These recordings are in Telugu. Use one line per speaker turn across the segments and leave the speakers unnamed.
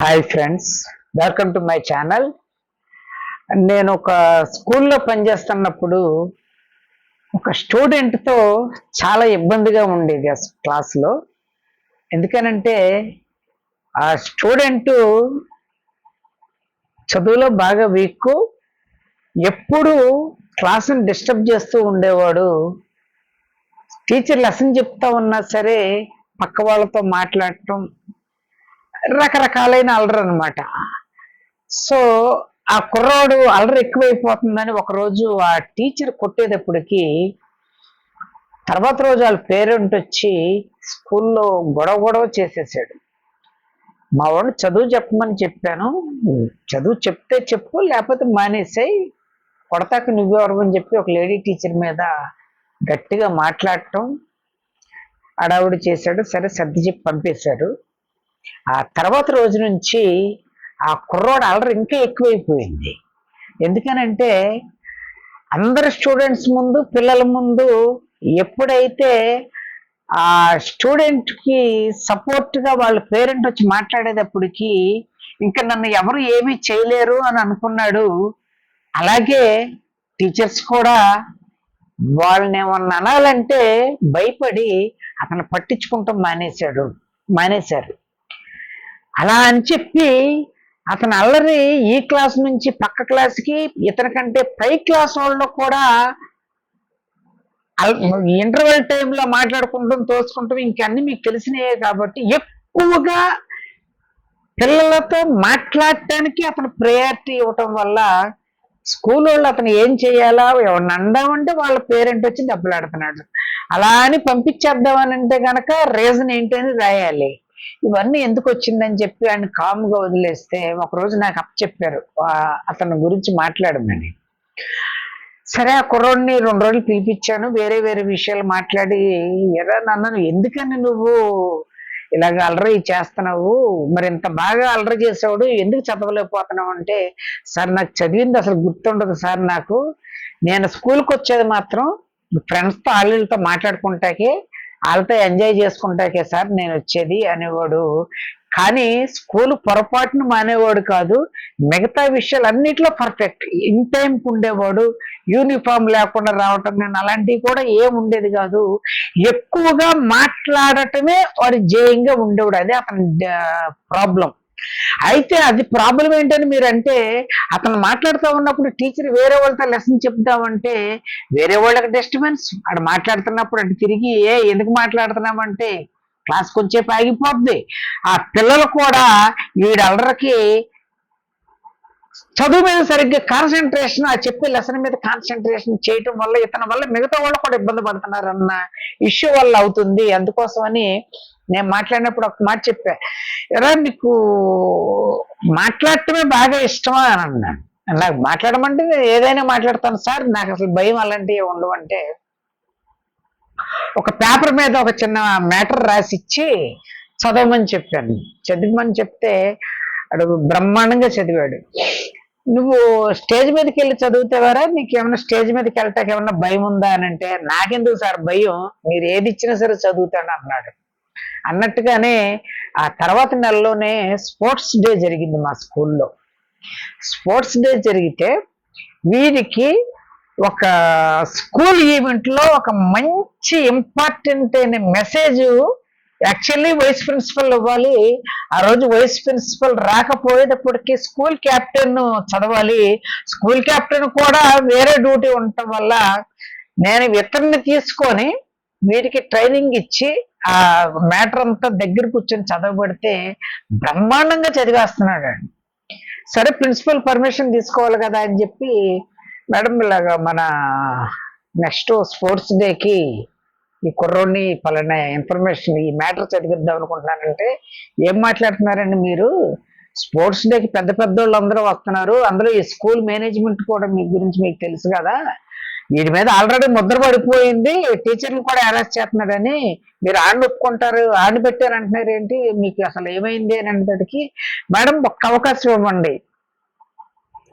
Hi friends welcome to my channel నేను ఒక స్కూల్లో పనిచేస్తున్నప్పుడు ఒక స్టూడెంట్తో చాలా ఇబ్బందిగా ఉండేది ఆ క్లాస్లో ఎందుకనంటే ఆ స్టూడెంట్ చదువులో బాగా వీక్ ఎప్పుడు క్లాసుని డిస్టర్బ్ చేస్తూ ఉండేవాడు. టీచర్ లెసన్ చెప్తా ఉన్నా సరే పక్క వాళ్ళతో మాట్లాడటం రకరకాలైన అలరు అనమాట సో ఆ కుర్రాడు అలరి ఎక్కువైపోతుందని ఒకరోజు ఆ టీచర్ కొట్టేటప్పటికి తర్వాత రోజు వాళ్ళ పేరెంట్ వచ్చి స్కూల్లో గొడవ గొడవ చేసేసాడు. మా వాడు చదువు చెప్పమని చెప్పాను. చదువు చెప్తే చెప్పు లేకపోతే మానేసాయి కొడతాక నువ్వెవరు అని చెప్పి ఒక లేడీ టీచర్ మీద గట్టిగా మాట్లాడటం అడావుడి చేశాడు. సరే సర్ది చెప్పి పంపేశాడు. ఆ తర్వాత రోజు నుంచి ఆ కుర్రోడు అలరి ఇంకా ఎక్కువైపోయింది. ఎందుకనంటే అందరు స్టూడెంట్స్ ముందు పిల్లల ముందు ఎప్పుడైతే ఆ స్టూడెంట్కి సపోర్ట్గా వాళ్ళ పేరెంట్ వచ్చి మాట్లాడేటప్పటికి ఇంకా నన్ను ఎవరు ఏమీ చేయలేరు అని అనుకున్నాడు అలాగే టీచర్స్ కూడా వాళ్ళని ఏమన్నా అనాలంటే భయపడి అతను పట్టించుకుంటాం మానేశాడు మానేశారు. అలా అని చెప్పి అతను అల్లరి ఈ క్లాస్ నుంచి పక్క క్లాస్కి ఇతని కంటే పై క్లాస్ వాళ్ళు కూడా ఇంటర్వెల్ టైంలో మాట్లాడుకుంటాం తోసుకుంటాం ఇంకన్నీ మీకు తెలిసినవే కాబట్టి ఎక్కువగా పిల్లలతో మాట్లాడటానికి అతను ప్రయారిటీ ఇవ్వటం వల్ల స్కూల్ వాళ్ళు అతను ఏం చేయాలా ఎవరిని అందామంటే వాళ్ళ పేరెంట్ వచ్చి దెబ్బలాడుతున్నాడు. అలా అని పంపించేద్దామని అంటే గనక రీజన్ ఏంటి అని రాయాలి. ఇవన్నీ ఎందుకు వచ్చిందని చెప్పి ఆయన కామ్గా వదిలేస్తే ఒకరోజు నాకు అప్ చెప్పారు అతని గురించి మాట్లాడమని. సరే ఆ కుర్రోడిని రెండు రోజులు పిలిపించాను వేరే వేరే విషయాలు మాట్లాడి ఎరా నన్ను ఎందుకని నువ్వు ఇలాగ అలరీ చేస్తున్నావు? మరి ఇంత బాగా అలరి చేసేవాడు ఎందుకు చదవలేకపోతున్నావు? అంటే సార్ నాకు చదివింది అసలు గుర్తుండదు సార్ నాకు. నేను స్కూల్కి వచ్చేది మాత్రం ఫ్రెండ్స్తో ఆళ్ళతో మాట్లాడుకుంటాకే వాళ్ళతో ఎంజాయ్ చేసుకుంటాకే సార్ నేను వచ్చేది అనేవాడు. కానీ స్కూల్ పొరపాటును మానేవాడు కాదు మిగతా విషయాలు అన్నిట్లో పర్ఫెక్ట్. ఇన్ టైంకి ఉండేవాడు యూనిఫామ్ లేకుండా రావటం నేను అలాంటివి కూడా ఏం ఉండేది కాదు. ఎక్కువగా మాట్లాడటమే వాడి జయంగా ఉండేవాడు. అదే అతని ప్రాబ్లం. అయితే అది ప్రాబ్లం ఏంటని మీరు అంటే అతను మాట్లాడుతూ ఉన్నప్పుడు టీచర్ వేరే వాళ్ళతో లెసన్ చెప్తామంటే వేరే వాళ్ళకి డిస్టర్బెన్స్ అక్కడ మాట్లాడుతున్నప్పుడు అటు తిరిగి ఏ ఎందుకు మాట్లాడుతున్నామంటే క్లాస్ కొంచెం ఆగిపోద్ది. ఆ పిల్లలు కూడా వీడల్లరికి చదువు మీద సరిగ్గా కాన్సన్ట్రేషన్ ఆ చెప్పే లెసన్ మీద కాన్సన్ట్రేషన్ చేయటం వల్ల ఇతని వల్ల మిగతా వాళ్ళు కూడా ఇబ్బంది పడుతున్నారు అన్న ఇష్యూ వల్ల అవుతుంది. అందుకోసమని నేను మాట్లాడినప్పుడు ఒక మాట చెప్పా. ఎలా నీకు మాట్లాడటమే బాగా ఇష్టమా? అని అన్నాను. నాకు మాట్లాడమంటే ఏదైనా మాట్లాడతాను సార్. నాకు అసలు భయం అలాంటివి ఉండవంటే ఒక పేపర్ మీద ఒక చిన్న మ్యాటర్ రాసిచ్చి చదవమని చెప్పాను. చదివమని చెప్తే అడు బ్రహ్మాండంగా చదివాడు. నువ్వు స్టేజ్ మీదకి వెళ్ళి చదువుతావారా? నీకు ఏమైనా స్టేజ్ మీదకి వెళ్ళటానికి ఏమన్నా భయం ఉందా అని అంటే నాకెందుకు సార్ భయం? మీరు ఏది ఇచ్చినా సరే చదువుతాను అన్నాడు. అన్నట్టుగానే ఆ తర్వాత నెలలోనే స్పోర్ట్స్ డే జరిగింది మా స్కూల్లో. స్పోర్ట్స్ డే జరిగితే వీరికి ఒక స్కూల్ ఈవెంట్లో ఒక మంచి ఇంపార్టెంట్ అయిన మెసేజ్ యాక్చువల్లీ వైస్ ప్రిన్సిపల్ ఇవ్వాలి ఆ రోజు వైస్ ప్రిన్సిపల్ రాకపోయేటప్పటికి స్కూల్ క్యాప్టెన్ చదవాలి. స్కూల్ క్యాప్టెన్ కూడా వేరే డ్యూటీ ఉండటం వల్ల నేను ఇతరుని తీసుకొని వీరికి ట్రైనింగ్ ఇచ్చి ఆ మ్యాటర్ అంతా దగ్గర కూర్చొని చదవబడితే బ్రహ్మాండంగా చదివేస్తున్నాడు సరే ప్రిన్సిపల్ పర్మిషన్ తీసుకోవాలి కదా అని చెప్పి మేడం ఇలాగా మన నెక్స్ట్ స్పోర్ట్స్ డేకి ఈ కుర్రోడిని పలానా ఇన్ఫర్మేషన్ ఈ మ్యాటర్ చదివిద్దాం అనుకుంటున్నానంటే ఏం మాట్లాడుతున్నారండి మీరు? స్పోర్ట్స్ డేకి పెద్ద పెద్ద వాళ్ళు అందరూ వస్తున్నారు. అందులో ఈ స్కూల్ మేనేజ్మెంట్ కూడా మీ గురించి మీకు తెలుసు కదా. వీటి మీద ఆల్రెడీ ముద్ర పడిపోయింది. టీచర్లు కూడా అరెస్ట్ చేస్తున్నారని మీరు ఆడిని ఒప్పుకుంటారు ఆడిని పెట్టారు అంటున్నారు ఏంటి? మీకు అసలు ఏమైంది అని అనేటికి మేడం ఒక్క అవకాశం ఇవ్వండి.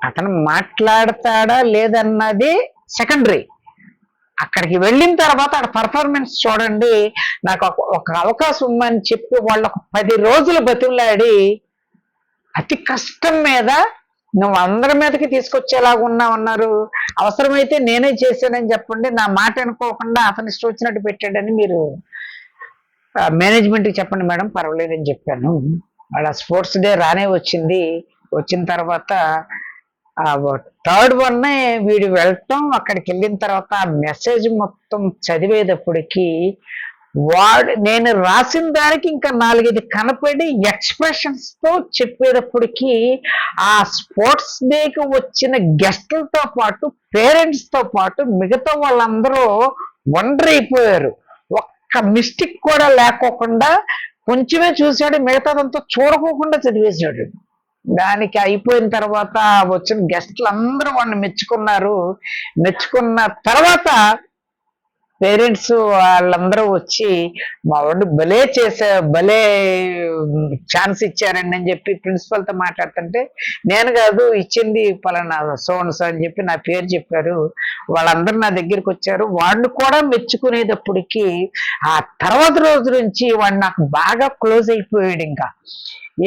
అతను మాట్లాడతాడా లేదన్నది సెకండరీ అక్కడికి వెళ్ళిన తర్వాత ఆడ పర్ఫార్మెన్స్ చూడండి నాకు ఒక- అవకాశం ఉందని చెప్పి వాళ్ళు ఒక పది రోజులు బతిమలాడి అతి కష్టం మీద నువ్వు అందరి మీదకి తీసుకొచ్చేలాగా ఉన్నావున్నారు అవసరమైతే నేనే చేశానని చెప్పండి నా మాట అనుకోకుండా అతని ఇష్టం వచ్చినట్టు పెట్టాడని మీరు మేనేజ్మెంట్కి చెప్పండి మేడం పర్వాలేదని చెప్పాను. వాళ్ళ స్పోర్ట్స్ డే రానే వచ్చింది. వచ్చిన తర్వాత థర్డ్ వన్ వీడు వెళ్ళటం అక్కడికి వెళ్ళిన తర్వాత ఆ మెసేజ్ మొత్తం చదివేటప్పటికి వాడు నేను రాసిన దానికి ఇంకా నాలుగైదు కనపడి ఎక్స్ప్రెషన్స్తో చెప్పేటప్పటికి ఆ స్పోర్ట్స్ డేకి వచ్చిన గెస్టులతో పాటు పేరెంట్స్తో పాటు మిగతా వాళ్ళందరూ వండర్ అయిపోయారు. ఒక్క మిస్టేక్ కూడా లేకోకుండా కొంచెమే చూశాడు మిగతాదంతా చూడకోకుండా చదివేశాడు. దానికి అయిపోయిన తర్వాత వచ్చిన గెస్ట్లు అందరూ వాడిని మెచ్చుకున్నారు. మెచ్చుకున్న తర్వాత పేరెంట్స్ వాళ్ళందరూ వచ్చి మా వాడు భలే చేసే భలే ఛాన్స్ ఇచ్చారండి అని చెప్పి ప్రిన్సిపల్తో మాట్లాడుతుంటే నేను కాదు ఇచ్చింది పలానా సోన్స్ అని చెప్పి నా పేరు చెప్పారు. వాళ్ళందరూ నా దగ్గరికి వచ్చారు. వాళ్ళు కూడా మెచ్చుకునేటప్పటికి ఆ తర్వాత రోజు నుంచి వాడు నాకు బాగా క్లోజ్ అయిపోయాడు ఇంకా.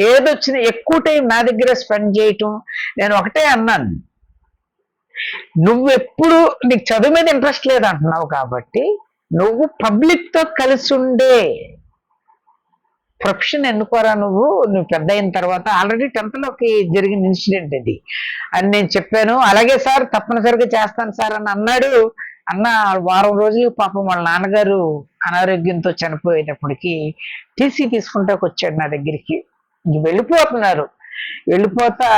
ఏదొచ్చినా ఎక్కువ టైం నా దగ్గర స్పెండ్ చేయటం నేను ఒకటే అన్నాను. నువ్వెప్పుడు నీకు చదువు మీద ఇంట్రెస్ట్ లేదంటున్నావు కాబట్టి నువ్వు పబ్లిక్తో కలిసి ఉండే ప్రొఫెషన్ ఎన్నుకోరా నువ్వు? నువ్వు పెద్ద అయిన తర్వాత ఆల్రెడీ టెన్త్లోకి జరిగిన ఇన్సిడెంట్ ఇది. అని నేను చెప్పాను. అలాగే సార్ తప్పనిసరిగా చేస్తాను సార్ అని అన్నాడు. అన్న వారం రోజులు పాపం వాళ్ళ నాన్నగారు అనారోగ్యంతో చనిపోయేటప్పటికి టీసీ తీసుకుంటాకి వచ్చాడు నా దగ్గరికి. వెళ్ళిపోతున్నారు. వెళ్ళిపోతా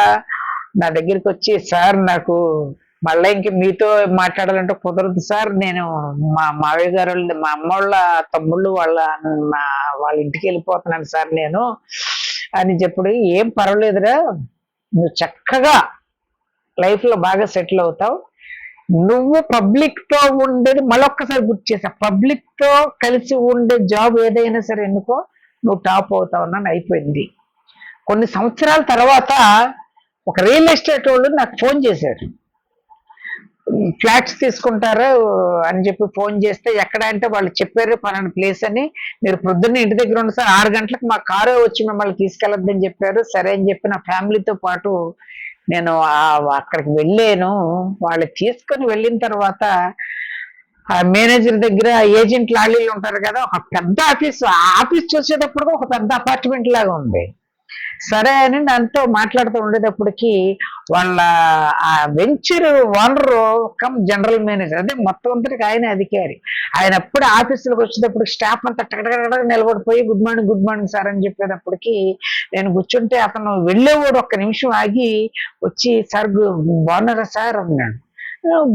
నా దగ్గరికి వచ్చి సార్ నాకు మళ్ళీ ఇంక మీతో మాట్లాడాలంటే కుదరదు సార్. నేను మా మావయ్య గారు మా అమ్మ వాళ్ళ తమ్ముళ్ళు వాళ్ళ వాళ్ళ ఇంటికి వెళ్ళిపోతున్నాను సార్ నేను. అని చెప్పుడు ఏం పర్వాలేదురా నువ్వు చక్కగా లైఫ్లో బాగా సెటిల్ అవుతావు. నువ్వు పబ్లిక్తో ఉండేది మళ్ళొక్కసారి గుర్తు చేసా పబ్లిక్తో కలిసి ఉండే జాబ్ ఏదైనా సరే ఎందుకో నువ్వు టాప్ అవుతావు అని అయిపోయింది. కొన్ని సంవత్సరాల తర్వాత ఒక రియల్ ఎస్టేట్ వాళ్ళు నాకు ఫోన్ చేశాడు ఫ్లాట్స్ తీసుకుంటారు అని చెప్పి ఫోన్ చేస్తే ఎక్కడ అంటే వాళ్ళు చెప్పారు పలానా ప్లేస్ అని. మీరు పొద్దున్న ఇంటి దగ్గర ఉన్న సార్ ఆరు గంటలకు మా కారు వచ్చి మిమ్మల్ని తీసుకెళ్ళొద్దని చెప్పారు. సరే అని చెప్పి నా ఫ్యామిలీతో పాటు నేను అక్కడికి వెళ్ళాను. వాళ్ళు తీసుకొని వెళ్ళిన తర్వాత ఆ మేనేజర్ దగ్గర ఏజెంట్ లాలీలు ఉంటారు కదా ఒక పెద్ద ఆఫీస్. ఆ ఆఫీస్ చూసేటప్పుడు ఒక పెద్ద అపార్ట్మెంట్ లాగా ఉంది. సరే అని దాంతో మాట్లాడుతూ ఉండేటప్పటికి వాళ్ళ ఆ venture owner cum general manager అంటే మొత్తం అంతటికి ఆయన అధికారి. ఆయన ఎప్పుడు ఆఫీసులకు వచ్చేటప్పుడు స్టాఫ్ అంతా టకటక నిలబడిపోయి good morning good morning sir అని చెప్పేటప్పటికి నేను కూర్చుంటే అతను వెళ్ళేవాడు ఒక్క నిమిషం ఆగి వచ్చి సార్ బాగున్నారా సార్? అన్నాడు.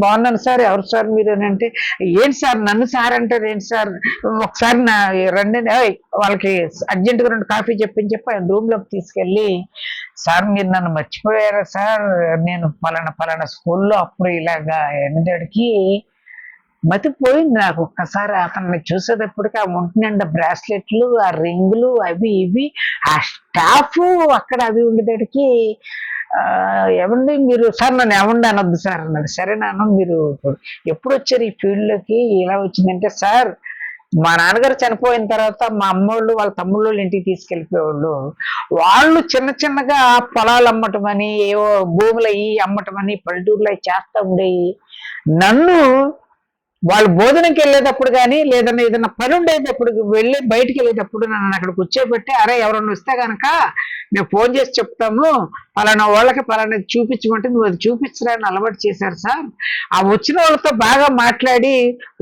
బాగున్నాను సార్. ఎవరు సార్ మీరు అని అంటే ఏంటి సార్? నన్ను సార్ అంటారు ఏంటి సార్? ఒకసారి నా రండి వాళ్ళకి అర్జెంటుగా రెండు కాఫీ చెప్పని చెప్పి ఆయన రూమ్లోకి తీసుకెళ్ళి సార్ మీరు నన్ను మర్చిపోయారా సార్? నేను పలానా పలానా స్కూల్లో అప్పుడు ఇలాగా ఎనిమిదికి మతిపోయింది నాకు. ఒక్కసారి అతన్ని చూసేటప్పటికి ఆ ఒంటి నిండా బ్రాస్లెట్లు ఆ రింగులు అవి ఇవి ఆ స్టాఫ్ అక్కడ అవి ఉండేటప్పటికి ఏమండి మీరు సార్ నన్ను ఏమండి అనొద్దు సార్ అన్నాడు. సరే నాన్న మీరు ఎప్పుడు వచ్చారు ఈ ఫీల్డ్లోకి? ఇలా వచ్చిందంటే సార్ మా నాన్నగారు చనిపోయిన తర్వాత మా అమ్మోళ్ళు వాళ్ళ తమ్ముళ్ళు ఇంటికి తీసుకెళ్ళిపోయేవాళ్ళు. వాళ్ళు చిన్న చిన్నగా పొలాలు అమ్మటం అని ఏవో భూములు అయ్యి అమ్మటం అని పల్లెటూరులో అవి చేస్తా ఉండేవి. నన్ను వాళ్ళు భోజనంకి వెళ్ళేటప్పుడు కానీ లేదన్నా ఏదైనా పని ఉండేటప్పుడు వెళ్ళి బయటికి వెళ్ళేటప్పుడు నన్ను అక్కడ కూర్చోబెట్టి అరే ఎవరన్నా వస్తే కనుక మేము ఫోన్ చేసి చెప్తాము. పలానా వాళ్ళకి పలానా చూపించమంటే నువ్వు అది చూపించడానికి అలవాటు చేశారు సార్. ఆ వచ్చిన వాళ్ళతో బాగా మాట్లాడి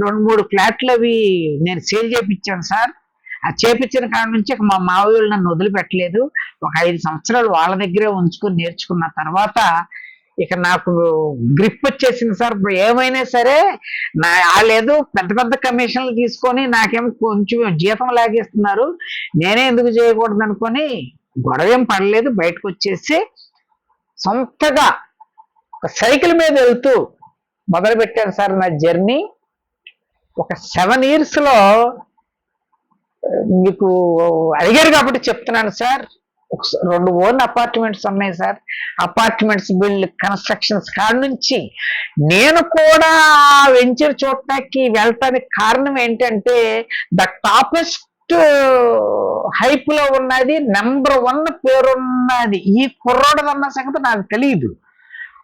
రెండు మూడు ఫ్లాట్లు అవి నేను సేల్ చేయించాను సార్. ఆ చేపించిన కాడ నుంచి మా మావయ్య నన్ను వదిలిపెట్టలేదు. ఒక ఐదు సంవత్సరాలు వాళ్ళ దగ్గరే ఉంచుకొని నేర్చుకున్న తర్వాత ఇక నాకు గ్రిప్ వచ్చేసింది సార్. ఏమైనా సరే నా లేదు పెద్ద పెద్ద కమిషన్లు తీసుకొని నాకేమో కొంచెం జీతం లాగేస్తున్నారు. నేనే ఎందుకు చేయకూడదు అనుకొని గొడవ ఏం పడలేదు. బయటకు వచ్చేసి సొంతగా ఒక సైకిల్ మీద వెళ్తూ మొదలు పెట్టాను సార్ నా జర్నీ. ఒక సెవెన్ ఇయర్స్లో మీకు అడిగారు కాబట్టి చెప్తున్నాను సార్. రెండు ఓన్ అపార్ట్మెంట్స్ ఉన్నాయి సార్. అపార్ట్మెంట్స్ బిల్డ్ కన్స్ట్రక్షన్స్ కాడ నుంచి నేను కూడా వెంచర్ చూడటానికి వెళ్ళటానికి కారణం ఏంటంటే ద టాపెస్ట్ హైప్లో ఉన్నది నెంబర్ వన్ పేరున్నది. ఈ కుర్రోడదన్న సంగతి నాకు తెలియదు.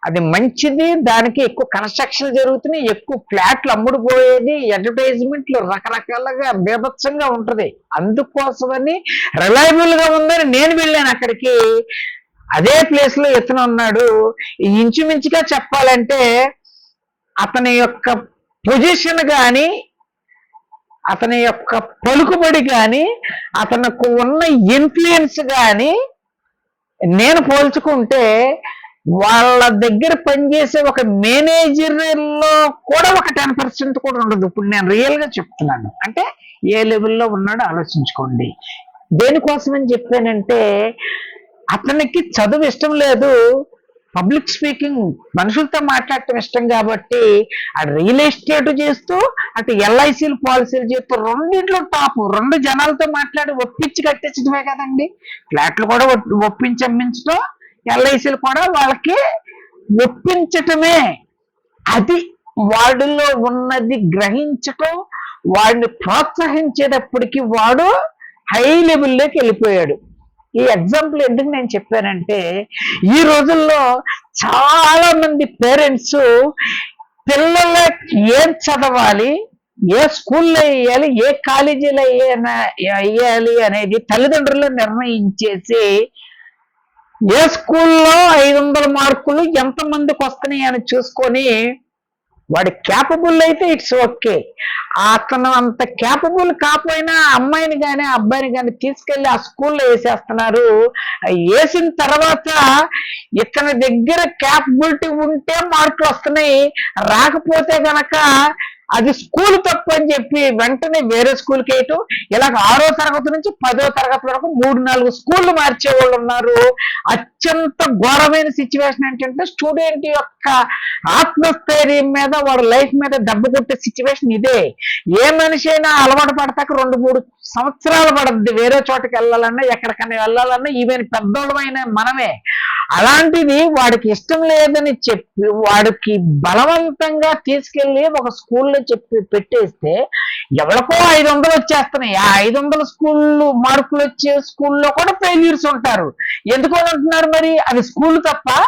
అది మంచిది దానికి ఎక్కువ కన్స్ట్రక్షన్ జరుగుతున్నాయి ఎక్కువ ఫ్లాట్లు అమ్ముడుపోయేది అడ్వర్టైజ్మెంట్లు రకరకాలుగా బీభత్సంగా ఉంటుంది. అందుకోసమని రిలయబుల్గా ఉందని నేను వెళ్ళాను అక్కడికి. అదే ప్లేస్లో ఇతను ఉన్నాడు. ఇంచుమించుగా చెప్పాలంటే అతని యొక్క పొజిషన్ కానీ అతని యొక్క పలుకుబడి కానీ అతనికి ఉన్న ఇన్ఫ్లుయెన్స్ కానీ నేను పోల్చుకుంటే వాళ్ళ దగ్గర పనిచేసే ఒక మేనేజర్లో కూడా ఒక టెన్ పర్సెంట్ కూడా ఉండదు. ఇప్పుడు నేను రియల్గా చెప్తున్నాను. అంటే ఏ లెవెల్లో ఉన్నాడో ఆలోచించుకోండి. దేనికోసమని చెప్పానంటే అతనికి చదువు ఇష్టం లేదు. పబ్లిక్ స్పీకింగ్ మనుషులతో మాట్లాడటం ఇష్టం కాబట్టి అటు రియల్ ఎస్టేట్ చేస్తూ అటు ఎల్ఐసీలు పాలసీలు చేస్తూ రెండింటిలో టాప్ రెండు జనాలతో మాట్లాడి ఒప్పించి కట్టించడమే కదండి. ఫ్లాట్లు కూడా ఒప్పించి అమ్మించడం ఎల్ఐసీలు కూడా వాళ్ళకి ఒప్పించటమే. అది వాడిలో ఉన్నది గ్రహించటం వాడిని ప్రోత్సహించేటప్పటికి వాడు హై లెవెల్లోకి వెళ్ళిపోయాడు. ఈ ఎగ్జాంపుల్ ఎందుకు నేను చెప్పానంటే ఈ రోజుల్లో చాలా మంది పేరెంట్స్ పిల్లల ఏం చదవాలి ఏ స్కూల్లో వేయాలి ఏ కాలేజీలో వేయాలి అనేది తల్లిదండ్రులు నిర్ణయించేసి ఏ స్కూల్లో ఐదు వందల మార్కులు ఎంత మందికి వస్తున్నాయి అని చూసుకొని వాడి క్యాపబుల్ అయితే ఇట్స్ ఓకే అతను అంత క్యాపబుల్ కాకపోయినా అమ్మాయిని కానీ అబ్బాయిని కానీ తీసుకెళ్ళి ఆ స్కూల్లో వేసేస్తున్నారు. వేసిన తర్వాత ఇతని దగ్గర క్యాపబిలిటీ ఉంటే మార్కులు వస్తున్నాయి. రాకపోతే గనక అది స్కూల్ తప్పు అని చెప్పి వెంటనే వేరే స్కూల్కి వేయటం. ఇలాగ ఆరో తరగతి నుంచి పదో తరగతి వరకు మూడు నాలుగు స్కూళ్ళు మార్చే వాళ్ళు ఉన్నారు. అత్యంత ఘోరమైన సిచ్యువేషన్ ఏంటంటే స్టూడెంట్ యొక్క ఆత్మస్థైర్యం మీద వాడు లైఫ్ మీద దెబ్బ కొట్టే సిచ్యువేషన్ ఇదే. ఏ మనిషి అయినా అలవాటు పడతాక రెండు మూడు సంవత్సరాలు పడద్ది వేరే చోటకి వెళ్ళాలన్నా ఎక్కడికైనా వెళ్ళాలన్నా ఈవెన్ పెద్దోళ్ళమైన మనమే. అలాంటిది వాడికి ఇష్టం లేదని చెప్పి వాడికి బలవంతంగా తీసుకెళ్ళి ఒక స్కూల్లో చెప్పి పెట్టేస్తే ఎవరికో ఐదు వందలు వచ్చేస్తున్నాయి. ఆ ఐదు వందల స్కూళ్ళు మార్కులు వచ్చే స్కూల్లో కూడా ఫెయిల్యూర్స్ ఉంటారు. ఎందుకు అంటున్నారు మరి? అది స్కూల్ తప్ప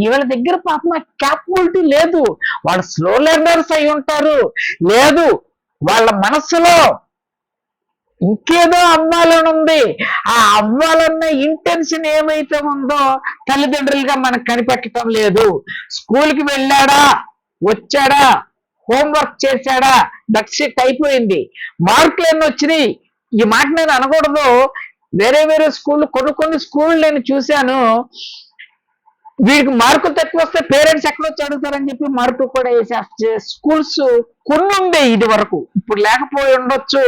వీళ్ళ దగ్గర పాపం క్యాపబిలిటీ లేదు. వాళ్ళు స్లో లెర్నర్స్ అయి ఉంటారు. లేదు వాళ్ళ మనస్సులో ఇంకేదో అవ్వాలని ఉంది. ఆ అవ్వాలన్న ఇంటెన్షన్ ఏమైతే ఉందో తల్లిదండ్రులుగా మనకు కనిపెట్టడం లేదు. స్కూల్కి వెళ్ళాడా? వచ్చాడా? హోంవర్క్ చేశాడా? దట్స్ అయిపోయింది మార్కులు ఎన్ని వచ్చినాయి? ఈ మాట నేను అనకూడదు. వేరే వేరే స్కూల్ కొన్ని కొన్ని స్కూల్ నేను చూశాను. వీడికి మార్కులు తక్కువ వస్తే పేరెంట్స్ ఎక్కడ వచ్చి అడుగుతారని చెప్పి మార్కులు కూడా వేసే స్కూల్స్ కొన్ని ఉండే ఇది వరకు. ఇప్పుడు లేకపోయి ఉండొచ్చు.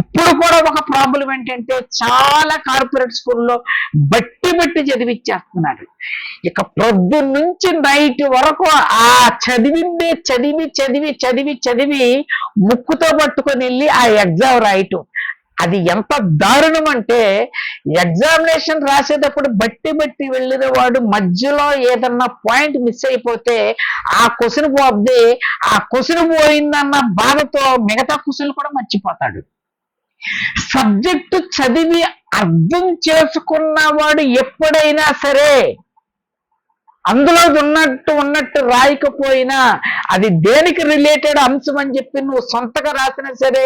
ఇప్పుడు కూడా ఒక ప్రాబ్లం ఏంటంటే చాలా కార్పొరేట్ స్కూల్లో బట్టి బట్టి చదివిచ్చేస్తున్నారు. ఇక ప్రొద్దు నుంచి నైట్ వరకు ఆ చదివిందే చదివి చదివి చదివి చదివి ముక్కుతో పట్టుకొని వెళ్ళి ఆ ఎగ్జామ్ రాయటం. అది ఎంత దారుణం అంటే ఎగ్జామినేషన్ రాసేటప్పుడు బట్టి బట్టి వెళ్ళిన వాడు మధ్యలో ఏదన్నా పాయింట్ మిస్ అయిపోతే ఆ క్వశ్చన్ పోద్ది ఆ క్వశ్చన్ పోయిందన్న బాధతో మిగతా క్వశ్చన్లు కూడా మర్చిపోతాడు. సబ్జెక్టు చదివి అర్థం చేసుకున్నవాడు ఎప్పుడైనా సరే అందులో ఉన్నట్టు ఉన్నట్టు రాయకపోయినా అది దేనికి రిలేటెడ్ అంశం అని చెప్పి నువ్వు సొంతగా రాసినా సరే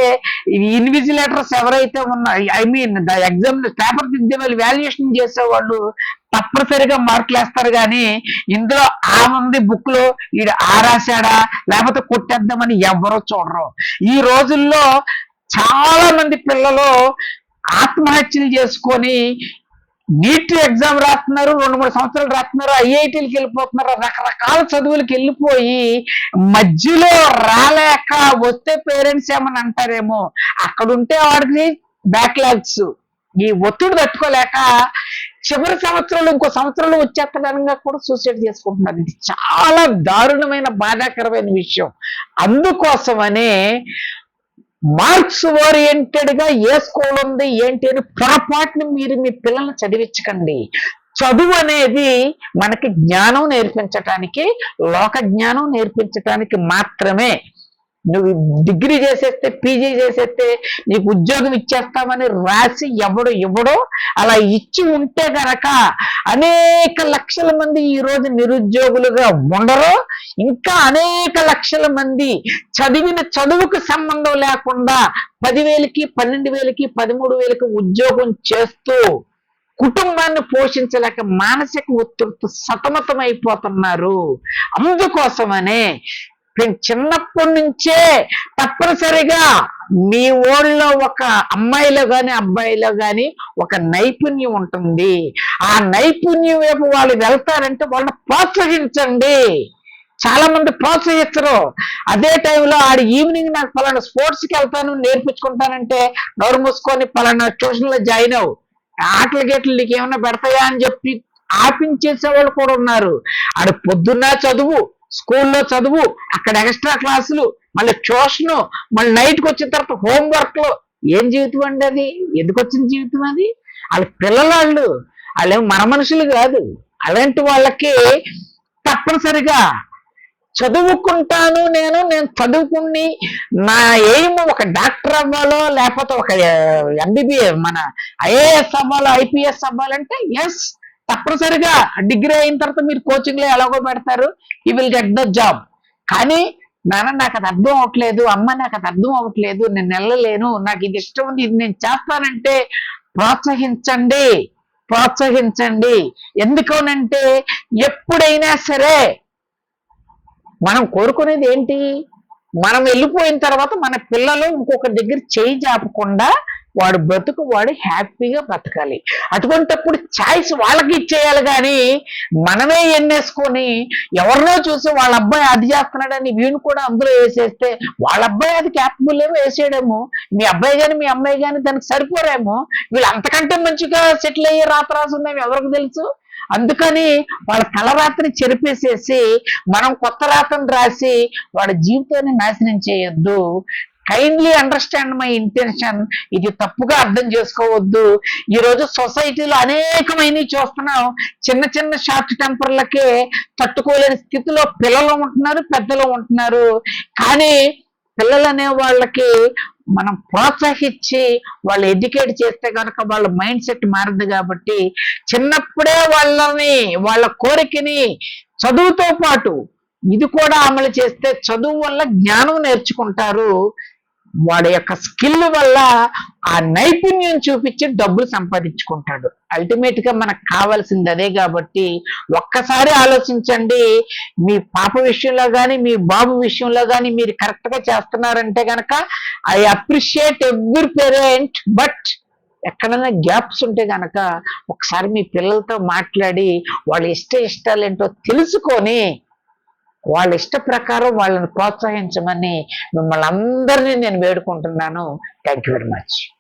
ఇన్విజిలేటర్స్ ఎవరైతే ఉన్న I mean the exam paper దిద్దే వాళ్ళు వాల్యుయేషన్ చేసేవాళ్ళు తప్పనిసరిగా మార్కులు వేస్తారు కానీ ఇందులో ఆ ఉంది బుక్లో ఈడు ఆ రాశాడా లేకపోతే కొట్టేద్దామని ఎవరో చూడరు. ఈ రోజుల్లో చాలా మంది పిల్లలు ఆత్మహత్యలు చేసుకొని నీట్ ఎగ్జామ్ రాస్తున్నారు రెండు మూడు సంవత్సరాలు రాస్తున్నారు ఐఐటీలకు వెళ్ళిపోతున్నారు రకరకాల చదువులకు వెళ్ళిపోయి మధ్యలో రాలేక వస్తే పేరెంట్స్ ఏమని అంటారేమో అక్కడ ఉంటే వాడికి బ్యాక్లాగ్స్ ఈ ఒత్తిడి తట్టుకోలేక చివరి సంవత్సరంలో ఇంకో సంవత్సరంలో వచ్చేత్తనంగా కూడా సూసైడ్ చేసుకుంటున్నారు. ఇది చాలా దారుణమైన బాధాకరమైన విషయం. అందుకోసమనే మార్క్స్ ఓరియంటెడ్గా ఏ స్కూల్ ఉంది ఏంటి అని పొరపాటుని మీరు మీ పిల్లల్ని చదివించకండి. చదువు అనేది మనకి జ్ఞానం నేర్పించటానికి లోక జ్ఞానం నేర్పించటానికి మాత్రమే. నువ్వు డిగ్రీ చేసేస్తే పీజీ చేసేస్తే నీకు ఉద్యోగం ఇచ్చేస్తామని రాసి ఎవడు ఇవ్వడో అలా ఇచ్చి ఉంటే గనక అనేక లక్షల మంది ఈ రోజు నిరుద్యోగులుగా ఉండరు. ఇంకా అనేక లక్షల మంది చదివిన చదువుకు సంబంధం లేకుండా పదివేలకి పన్నెండు వేలకి పదమూడు వేలకి ఉద్యోగం చేస్తూ కుటుంబాన్ని పోషించలేక మానసిక ఒత్తిడితో సతమతమైపోతున్నారు. అందుకోసమనే చిన్నప్పటి నుంచే తప్పనిసరిగా మీ ఊళ్ళో ఒక అమ్మాయిలో గాని అబ్బాయిలో గాని ఒక నైపుణ్యం ఉంటుంది. ఆ నైపుణ్యం వైపు వాళ్ళు వెళ్తారంటే వాళ్ళని ప్రోత్సహించండి. చాలా మంది ప్రోత్సహిస్తారు. అదే టైంలో ఆడు ఈవినింగ్ నాకు పలానా స్పోర్ట్స్కి వెళ్తాను నేర్పించుకుంటానంటే నోరు మూసుకొని పలానా ట్యూషన్లో జాయిన్ అవ్వు ఆటల గేట్లు నీకు ఏమైనా పెడతాయా అని చెప్పి ఆపించేసే వాళ్ళు కూడా ఉన్నారు. ఆడు పొద్దున్న చదువు స్కూల్లో చదువు అక్కడ ఎక్స్ట్రా క్లాసులు మళ్ళీ ట్యూషన్ మళ్ళీ నైట్కి వచ్చిన తర్వాత హోంవర్క్లు. ఏం జీవితం అండి అది? ఎందుకు వచ్చిన జీవితం అది? వాళ్ళ పిల్లలాళ్ళు వాళ్ళేం మన మనుషులు కాదు. అలాంటి వాళ్ళకి తప్పనిసరిగా చదువుకుంటాను నేను నేను చదువుకుని నా ఎయిమ్ ఒక డాక్టర్ అవ్వాలో లేకపోతే ఒక ఎంబీబీఎస్ మన ఐఏఎస్ అవ్వాలో ఐపీఎస్ అవ్వాలంటే ఎస్ తప్పనిసరిగా డిగ్రీ అయిన తర్వాత మీరు కోచింగ్లో ఎలాగో పెడతారు ఈ విల్ గెట్ ద జాబ్ కానీ నాన్న నాకు అది అర్థం అవ్వట్లేదు అమ్మ నాకు అది అర్థం అవ్వట్లేదు నేను వెళ్ళలేను నాకు ఇది ఇష్టం ఉంది ఇది నేను చేస్తానంటే ప్రోత్సహించండి ప్రోత్సహించండి. ఎందుకనంటే ఎప్పుడైనా సరే మనం కోరుకునేది ఏంటి? మనం వెళ్ళిపోయిన తర్వాత మన పిల్లలు ఇంకొక దగ్గర చేయి జాపకుండా వాడు బ్రతుకు వాడు హ్యాపీగా బతకాలి అటువంటిప్పుడు ఛాయిస్ వాళ్ళకి ఇచ్చేయాలి కానీ మనమే ఎన్నేసుకొని ఎవరినో చూసి వాళ్ళ అబ్బాయి అది చేస్తున్నాడని వీణు కూడా అందులో వేసేస్తే వాళ్ళ అబ్బాయి అది క్యాపబుల్ ఏమో వేసేయడము. మీ అబ్బాయి కానీ మీ అమ్మాయి కానీ దానికి సరిపోరేమో. వీళ్ళు అంతకంటే మంచిగా సెటిల్ అయ్యే రాత రాసున్నాయి ఎవరికి తెలుసు? అందుకని వాళ్ళ తలరాత్రి చెరిపేసేసి మనం కొత్త రాతను రాసి వాళ్ళ జీవితాన్ని నాశనం చేయొద్దు. కైండ్లీ అండర్స్టాండ్ మై ఇంటెన్షన్ ఇది తప్పుగా అర్థం చేసుకోవద్దు. ఈరోజు సొసైటీలో అనేకమైనవి చూస్తున్నాం. చిన్న చిన్న షార్ట్ టెంపర్లకే తట్టుకోలేని స్థితిలో పిల్లలు ఉంటున్నారు పెద్దలు ఉంటున్నారు. కానీ పిల్లలు అనే వాళ్ళకి మనం ప్రోత్సహించి వాళ్ళు ఎడ్యుకేట్ చేస్తే కనుక వాళ్ళ మైండ్ సెట్ మారదు కాబట్టి చిన్నప్పుడే వాళ్ళని వాళ్ళ కోరికని చదువుతో పాటు ఇది కూడా అమలు చేస్తే చదువు వల్ల జ్ఞానం నేర్చుకుంటారు. వాడి యొక్క స్కిల్ వల్ల ఆ నైపుణ్యం చూపించి డబ్బులు సంపాదించుకుంటాడు. అల్టిమేట్గా మనకు కావాల్సింది అదే కాబట్టి ఒక్కసారి ఆలోచించండి మీ పాప విషయంలో కానీ మీ బాబు విషయంలో కానీ మీరు కరెక్ట్గా చేస్తున్నారంటే గనక I appreciate every parent but ఎక్కడైనా గ్యాప్స్ ఉంటే గనక ఒకసారి మీ పిల్లలతో మాట్లాడి వాళ్ళ ఇష్ట ఇష్టాలు ఏంటో తెలుసుకొని వాళ్ళ ఇష్ట ప్రకారం వాళ్ళని ప్రోత్సహించమని మిమ్మల్ని అందరినీ నేను వేడుకుంటున్నాను. Thank you very much